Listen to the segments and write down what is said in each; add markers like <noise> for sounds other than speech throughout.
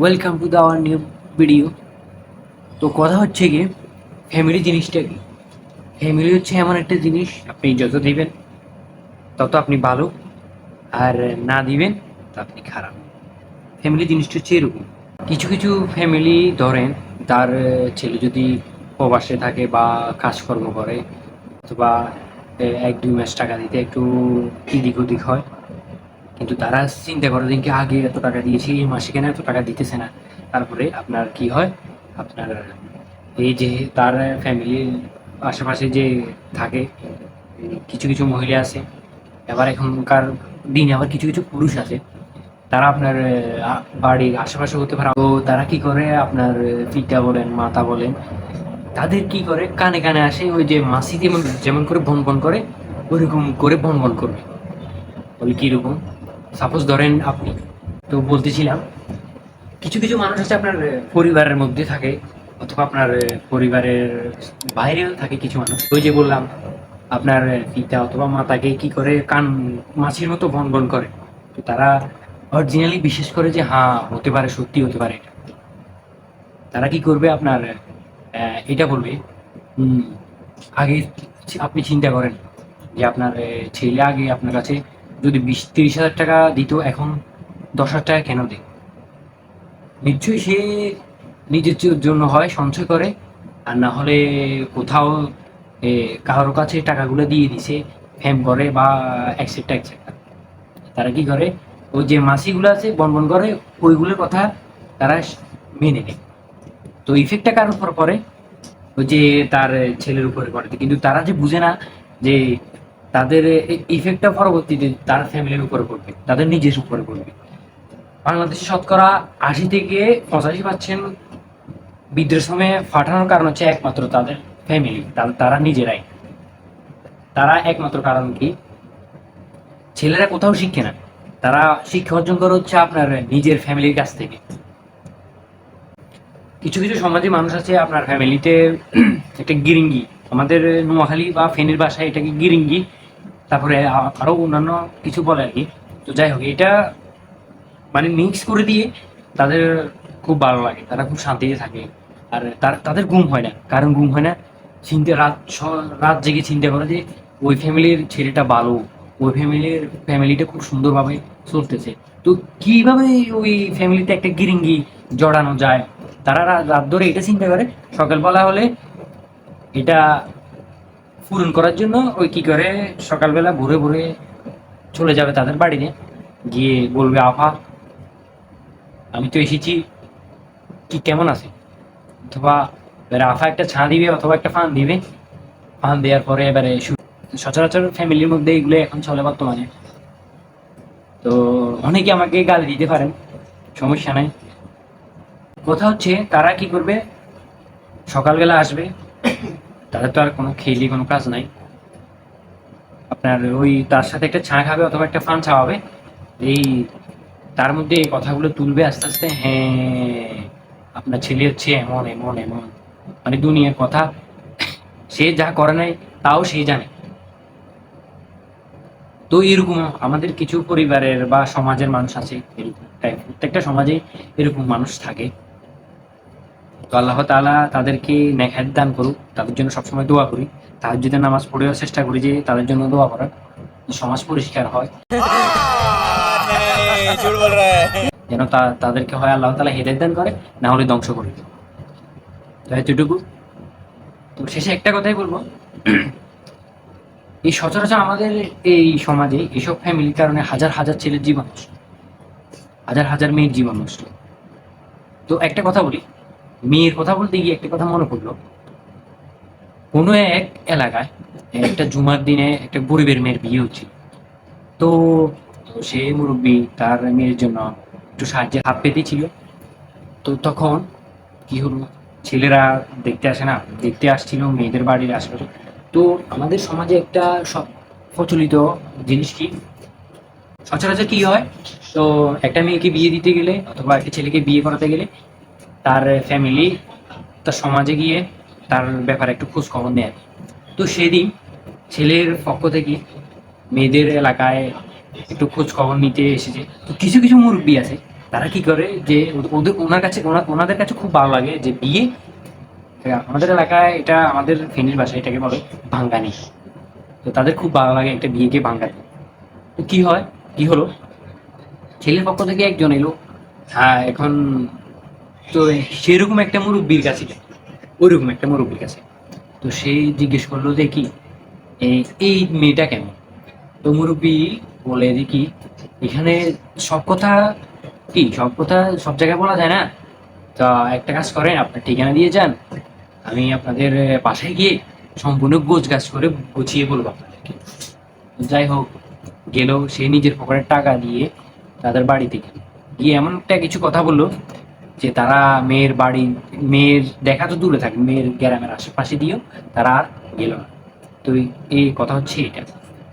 Welcome to the our new video তো কথা হচ্ছে কি ফ্যামিলি জিনিসটা কি? ফ্যামিলি হচ্ছে এমন একটা জিনিস, আপনি যত দিবেন, তত আপনি ভালো। আর না দিবেন তো আপনি খারাপ। ফ্যামিলি জিনিসটা হচ্ছে এরকম। কিছু কিছু ফ্যামিলি ধরেন, তার ছেলে যদি প্রবাসে থাকে বা কাজকর্ম করে, অথবা এক দুই মাস টাকা দিতে একটু এদিক ওদিক হয় কিন্তু তারা চিন্তা করে দিন কি আগে এত টাকা দিয়েছি, এই মাসে কেন এত টাকা দিতেছে না? তারপরে আপনার কি হয়? আপনার এই যে তার ফ্যামিলির আশেপাশে যে থাকে, কিছু কিছু মহিলা আছে এবার এখনকার দিনে আবার কিছু কিছু পুরুষ আছে, তারা আপনার বাড়ির আশেপাশে হতে পারে। তো তারা কি করে? আপনার পিতা বলেন, মাতা বলেন, তাদের কি করে? কানে কানে আসে ওই যে মাসি যেমন যেমন করে বন বন করে ওইরকম করে বন বন করবে। বলি কীরকম সাপোজ ধরেন আপনি, তো বলতেছিলাম, কিছু কিছু মানুষ আছে আপনার পরিবারের মধ্যে থাকে, অথবা আপনার পরিবারের বাইরেও থাকে কিছু মানুষ। ওই যে বললাম, আপনার পিতা অথবা মাতাকে কি করে কান, মাছির মতো বন বন করে। তো তারা অরিজিনালি বিশেষ করে যে হ্যাঁ হতে পারে, সত্যি হতে পারে। এটা তারা কি করবে আপনার এটা বলবে আগে আপনি চিন্তা করেন যে আপনার ছেলে আগে আপনার কাছে যদি বিশ, তিরিশ হাজার টাকা দিত, এখন দশ হাজার টাকা কেন দেয় নিশ্চয়ই সে নিজের জন্য হয়, সঞ্চয় করে, আর না হলে কোথাও কারোর কাছে টাকাগুলো দিয়ে দিছে, ফ্যাম করে বা একসেট্রা একসেট্রা তারা কি করে? ওই যে মাসিগুলো আছে, বনবন করে, ওইগুলোর কথা তারা মেনে নেয়। তো ইফেক্টটা কার উপর পড়ে? ওই যে তার ছেলের উপরে পড়ে। কিন্তু তারা যে বুঝে না যে তাদের ইফেক্টটা পরবর্তীতে তার ফ্যামিলির উপরে পড়বে, তাদের নিজের উপরে পড়বে। বাংলাদেশে শতকরা আশি থেকে পঁচাশি পার্সেন্ট বৃদ্ধাশ্রমে ফাটানোর কারণ হচ্ছে একমাত্র তাদের ফ্যামিলি তারা নিজেরাই। তারা একমাত্র কারণ কি? ছেলেরা কোথাও শিখে না। তারা শিক্ষা অর্জন করে হচ্ছে আপনার নিজের ফ্যামিলির কাছ থেকে। কিছু কিছু সমাজে মানুষ আছে আপনার ফ্যামিলিতে <clears throat> একটা গিরিঙ্গি। আমাদের নোয়াখালী বা ফেনীর বাসায় এটাকে গিরিঙ্গি তারপরে আ- আরও অন্যান্য কিছু বলে আর কি। তো যাই হোক, এটা মানে মিক্স করে দিয়ে তাদের খুব ভালো লাগে, তারা খুব শান্তিতে থাকে। আর তার, তাদের ঘুম হয় না। কারণ ঘুম হয় না, চিন্তা, রাত রাত জেগে চিন্তা করে যে ওই ফ্যামিলির ছেলেটা ভালো, ওই ফ্যামিলির ফ্যামিলিটা খুব সুন্দরভাবে চলতেছে। তো কীভাবে ওই ফ্যামিলিতে একটা গিরিঙ্গি জড়ানো যায়? তারা রাত ধরে এটা চিন্তা করে, সকালবেলা হলে এটা পূরণ করার জন্য ওই কি করে সকালবেলা ভোরে ভোরে চলে যাবে তাদের বাড়িতে। গিয়ে বলবে আফা আমি তো এসেছি। কি কেমন আছে? অথবা এবারে আফা একটা ছা দিবে অথবা একটা ফান দিবে। ফান দেওয়ার পরে এবারে সচরাচর ফ্যামিলির মধ্যে এগুলো এখন চলে বর্তমানে। তো অনেকে আমাকে গালি দিতে পারেন, সমস্যা নাই। কথা হচ্ছে, তারা কি করবে? সকালবেলা আসবে তাদের তো আর কোনো খেলি কোনো কাজ নাই। আপনার ওই তার সাথে একটা চা খাবে অথবা একটা ফান চাওয়াবে এই তার মধ্যে এই কথাগুলো তুলবে আস্তে আস্তে হ্যাঁ আপনার ছেলে হচ্ছে এমন এমন এমন। মানে দুনিয়ার কথা। সে যা করে নাই, তাও সে জানে। তো এরকম আমাদের কিছু পরিবারের বা সমাজের মানুষ আছে, এরকম। প্রত্যেকটা সমাজে এরকম মানুষ থাকে। তো আল্লাহ তালা তাদেরকে নেখায় দান করুক, তাদের জন্য সবসময় দোয়া করি। তাহার যদি নামাজ পড়েও চেষ্টা করি যে তাদের জন্য দোয়া করার সমাজ পরিষ্কার হয়। যেন তাদেরকে হয় আল্লাহ তালা হেদের দান করে, না হলে ধ্বংস করি তো এতটুকু। তো শেষে একটা কথাই বলব। এই সচরাচর আমাদের এই সমাজে এসব ফ্যামিলির কারণে হাজার হাজার ছেলের জীবন হাজার হাজার মেয়ের জীবন নষ্ট। তো একটা কথা বলি মেয়ের কথা বলতে গিয়ে একটা কথা মনে পড়ল। কোনো এক এলাকায় একটা জুমার দিনে একটা গরিবের মেয়ের বিয়ে হচ্ছে তো সে মুরব্বী তার মেয়ের জন্য একটু সাহায্যের হাত পেতে ছিল তো তখন কি হলো? ছেলেরা দেখতে আসে না, দেখতে আসছিল, মেয়েদের বাড়ির আশেপাশে। তো আমাদের সমাজে একটা সব প্রচলিত জিনিস কি? সচরাচর কি হয়? তো একটা মেয়েকে বিয়ে দিতে গেলে অথবা একটা ছেলেকে বিয়ে করাতে গেলে তার ফ্যামিলি তার সমাজে গিয়ে তার ব্যাপারে একটু খোঁজ খবর নেয়। তো সেদিন ছেলের পক্ষ থেকে মেয়েদের এলাকায় একটু খোঁজ খবর নিতে এসেছে। তো কিছু কিছু মুরব্বী আছে, তারা কি করে যে ওদের- ওনার কাছে, ওনা- ওনাদের কাছে খুব ভালো লাগে যে বিয়ে, আমাদের এলাকায় এটা আমাদের ফেনীর ভাষায় এটাকে বলে ভাঙ্গানি। তো তাদের খুব ভালো লাগে একটা বিয়েকে ভাঙ্গাতে। তো কি হয়, কি হলো? ছেলের পক্ষ থেকে একজন এলো হ্যাঁ এখন তো সেরকম একটা মুরব্বীর কাছে ওইরকম একটা মুরব্বীর কাছে তো সে জিজ্ঞেস করল যে কি এই- মেয়েটা কেমন? তো মুরব্বী বলে যে কি এখানে সব কথা কি, সব কথা সব জায়গায় বলা যায় না? তা একটা কাজ করেন, আপনার ঠিকানা দিয়ে যান। আমি আপনাদের বাসায় গিয়ে সম্পূর্ণ গোছ গাছ করে গুছিয়ে বলব আপনাদেরকে। যাই হোক, গেল, সে নিজের পকেটের টাকা দিয়ে তাদের বাড়িতে গিয়ে এমন একটা কিছু কথা বলল যে তারা মেয়ের বাড়ি, মেয়ের দেখা তো দূরে থাকে, মেয়ের গ্রামের আশেপাশে দিয়েও তারা আর গেল না। তো এই- কথা হচ্ছে এটা।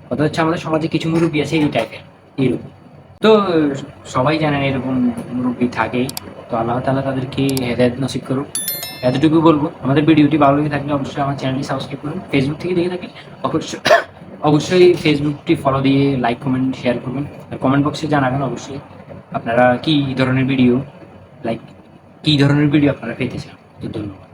কথা হচ্ছে আমাদের সমাজে কিছু মুরব্বী আছে এই টাইপের এরকম তো সবাই জানেন এরকম মুরব্বী থাকে। তো আল্লাহ তালা তাদেরকে হেদায়ত নসিব করুক। এতটুকু বলব, আমাদের ভিডিওটি ভালো লেগে থাকলে অবশ্যই আমার চ্যানেলটি সাবস্ক্রাইব করুন। ফেসবুক থেকে দেখে থাকি অবশ্যই অবশ্যই ফেসবুকটি ফলো দিয়ে লাইক কমেন্ট শেয়ার করবেন। আর কমেন্ট বক্সে জানাবেন অবশ্যই আপনারা কি ধরনের ভিডিও লাইক কি ধরনের ভিডিও আপনারা পেতে চান? তো ধন্যবাদ।